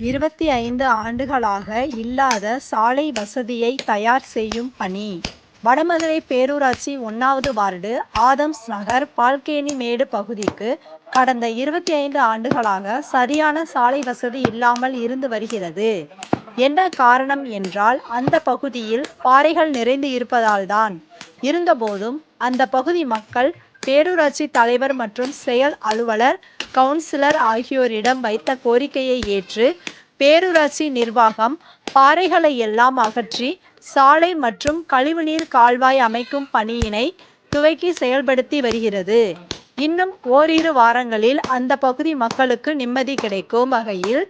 இருபத்தி ஐந்து ஆண்டுகளாக இல்லாத சாலை வசதியை தயார் செய்யும் பணி. வடமதுரை பேரூராட்சி ஒன்றாவது வார்டு ஆதம்ஸ் நகர் பால்கேணிமேடு பகுதிக்கு கடந்த இருபத்தி ஐந்து ஆண்டுகளாக சரியான சாலை வசதி இல்லாமல் இருந்து வருகிறது. என்ன காரணம் என்றால் அந்த பகுதியில் பாறைகள் நிறைந்து இருப்பதால்தான் இருந்தபோதும் அந்த பகுதி மக்கள் பேரூராட்சி தலைவர் மற்றும் செயல் அலுவலர் கவுன்சிலர் ஆகியோரிடம் வைத்த கோரிக்கையை ஏற்று பேரூராட்சி நிர்வாகம் பாறைகளை எல்லாம் அகற்றி சாலை மற்றும் கழிவுநீர் கால்வாய் அமைக்கும் பணியினை துவக்கி செயல்படுத்தி வருகிறது. இன்னும் ஓரிரு வாரங்களில் அந்த பகுதி மக்களுக்கு நிம்மதி கிடைக்கும் வகையில்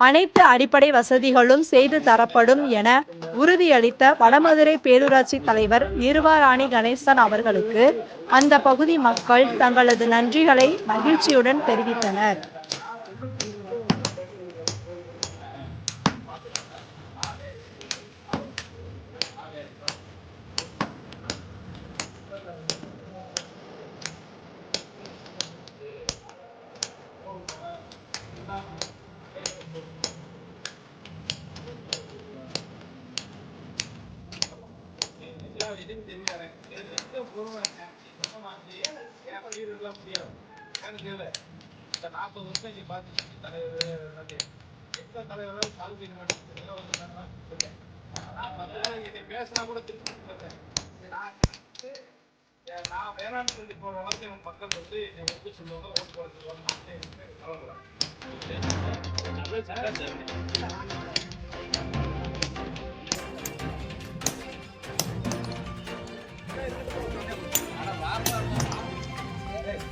அனைத்து அடிப்படை வசதிகளும் செய்து தரப்படும் என உறுதியளித்த வடமதுரை பேரூராட்சி தலைவர் நிர்வாராணி கணேசன் அவர்களுக்கு அந்த பகுதி மக்கள் தங்களது நன்றிகளை மகிழ்ச்சியுடன் தெரிவித்தனர். நாற்பது வருஷம் நீ பார்த்து தலைவர் எந்த தலைவரால் சால்வி இதை பேசினா கூட திருப்பி நான் வந்து, நான் வேணாம்னு சொல்லி போற அளவுக்கு என் மக்கள் வந்து என்னை எப்படி சொல்லுவாங்க ஓட்டு போடுறது வரணும்னு எனக்கு